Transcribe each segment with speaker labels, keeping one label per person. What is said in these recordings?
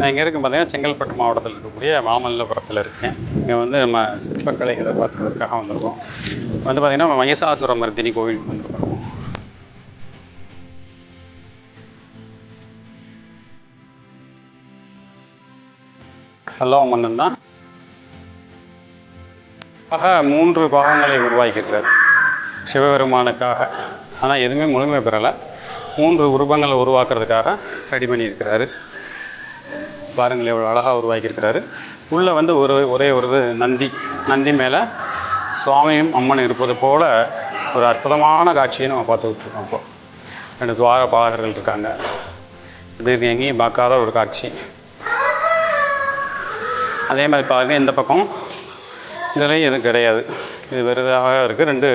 Speaker 1: நான் இங்கே இருக்கும் பார்த்தீங்கன்னா செங்கல்பட்டு மாவட்டத்தில் இருக்கக்கூடிய மாமல்லபுரத்தில் இருக்கேன். இங்கே வந்து நம்ம சிற்பக்கலைகளை பார்க்குறதுக்காக வந்திருக்கோம். வந்து பார்த்திங்கன்னா மகிஷாசுர மர்தினி கோவிலுக்கு வந்திருக்கோம். ஹலோ மன்னன் தான். ஆக மூன்று பாகங்களை உருவாக்கியிருக்கிறார். சிவபெருமானுக்காக. ஆனால் எதுவுமே முழுமை பெறலை. மூன்று உருவங்களை உருவாக்குறதுக்காக ரெடி பண்ணியிருக்கிறாரு. பாருங்கள் எவ்வளோ அழகாக உருவாக்கியிருக்கிறாரு. உள்ளே வந்து ஒரு ஒரே ஒரு இது நந்தி. நந்தி மேலே சுவாமியும் அம்மனும் இருப்பது போல் ஒரு அற்புதமான காட்சியை நம்ம பார்த்துக்கிட்டு இருக்கோம் இப்போ. ரெண்டு துவார பாலகர்கள் இருக்காங்க. இது எங்கேயும் பார்க்காத ஒரு காட்சி. அதே மாதிரி பாருங்கள் இந்த பக்கம் இதுலேயும் எதுவும் கிடையாது. இது வெறுதாக இருக்குது ரெண்டு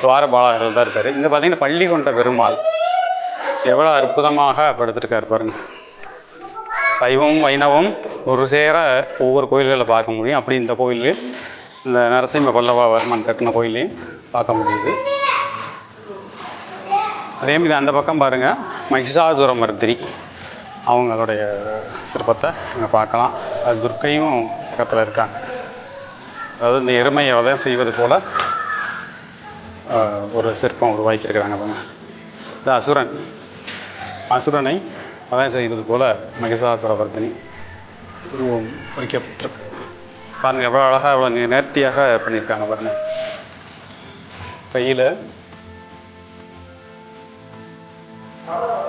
Speaker 1: துவார பாலகர்கள் தான் இருக்கார். இங்கே பார்த்தீங்கன்னா பள்ளி கொண்ட பெருமாள். எவ்வளோ அற்புதமாக படுத்திருக்காரு பாருங்கள் சைவம் வைணவம் ஒரு சேர ஒவ்வொரு கோயில்களில் பார்க்க முடியும். அப்படி இந்த கோயில் இந்த நரசிம்ம பல்லவர்மன் கட்டின கோயிலையும் பார்க்க முடியுது. அதே மாதிரி அந்த பக்கம் பாருங்கள் மகிஷாசுர மர்தினி அவங்களுடைய சிற்பத்தை இங்கே பார்க்கலாம். அது துர்க்கையும் பக்கத்தில் இருக்காங்க. அதாவது இந்த எருமையை வதம் செய்வது போல் ஒரு சிற்பம் உருவாக்கியிருக்கிறாங்க பாருங்கள் இது அசுரன். அசுரனை அதான் செய்வது போல மகிஷாசுரவர்தினி உருவம் பொறிக்கப்பட்டிருக்கு பாருங்கள் எவ்வளோ அழகாக எவ்வளோ நேர்த்தியாக பண்ணியிருக்காங்க பாருங்கள் கையில்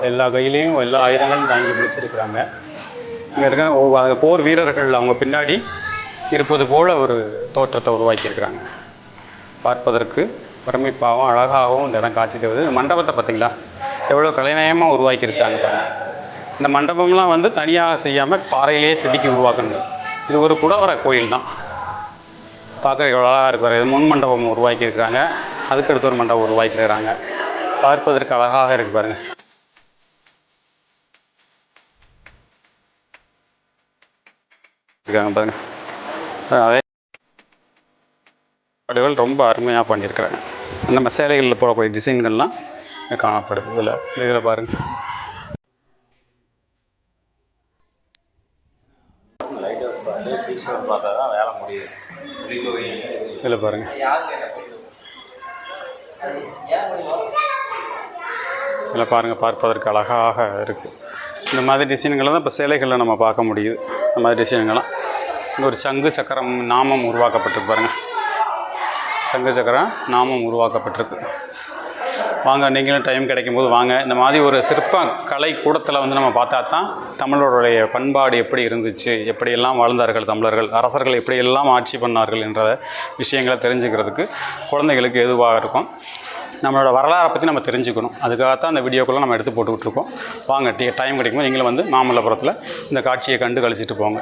Speaker 1: எல்லா கையிலையும் எல்லா ஆயுதங்களும் தாங்கி பிடிச்சிருக்கிறாங்க இங்கே இருக்க ஒவ்வொரு அந்த போர் வீரர்கள் அவங்க பின்னாடி இருப்பது போல ஒரு தோற்றத்தை உருவாக்கியிருக்கிறாங்க. பார்ப்பதற்கு பிரமிப்பாகவும் அழகாகவும் இந்த இடம் காட்சி தருவது இந்த மண்டபத்தை பார்த்தீங்களா? எவ்வளோ கலைநயமாக உருவாக்கியிருக்காங்க பாருங்கள் இந்த மண்டபம்லாம் வந்து தனியாக செய்யாமல் பாறையிலேயே செதுக்கி உருவாக்கணும் இது ஒரு குடவர கோயில் தான் பார்க்குறதுக்கு அழகாக இருக்கிற இது முன் மண்டபம் உருவாக்கியிருக்காங்க. அதுக்கடுத்து ஒரு மண்டபம் உருவாக்கியிருக்கிறாங்க பார்ப்பதற்கு அழகாக இருக்கு பாருங்க. இருக்காங்க பாருங்க. அதே பாடுகள் ரொம்ப அருமையாக பண்ணியிருக்கிறாங்க. நம்ம சேலைகளில் போடக்கூடிய டிசைன்கள்லாம் காணப்படுது. இதில் இதில் பார்த்தா தான் வேலை முடியும் இதில் பாருங்கள் இதில் பாருங்கள் பார்ப்பதற்கு அழகாக இருக்குது இந்த மாதிரி டிசைன்களை தான் இப்போ சேலைகளில் நம்ம பார்க்க முடியுது. இந்த மாதிரி டிசைன்கள்லாம். இங்கே ஒரு சங்கு சக்கரம் நாமம் உருவாக்கப்பட்டிருக்கு பாருங்கள் சங்கு சக்கரம் நாமம் உருவாக்கப்பட்டிருக்கு. வாங்க நீங்களும் டைம் கிடைக்கும் போது வாங்க. இந்த மாதிரி ஒரு சிற்ப கலை கூடத்தில் வந்து நம்ம பார்த்தா தான் தமிழருடைய பண்பாடு எப்படி இருந்துச்சு எப்படியெல்லாம் வாழ்ந்தார்கள் தமிழர்கள் அரசர்கள் எப்படியெல்லாம் ஆட்சி பண்ணார்கள் என்ற விஷயங்களை தெரிஞ்சுக்கிறதுக்கு குழந்தைகளுக்கு எதுவாக இருக்கும். நம்மளோட வரலாறை பற்றி நம்ம தெரிஞ்சுக்கணும். அதுக்காகத்தான் அந்த வீடியோக்குள்ளே நம்ம எடுத்து போட்டுக்கிட்டு இருக்கோம். வாங்க டைம் கிடைக்கும்போது நீங்களும் வந்து மாமல்லபுரத்தில் இந்த காட்சியை கண்டு கழிச்சிட்டு போங்க.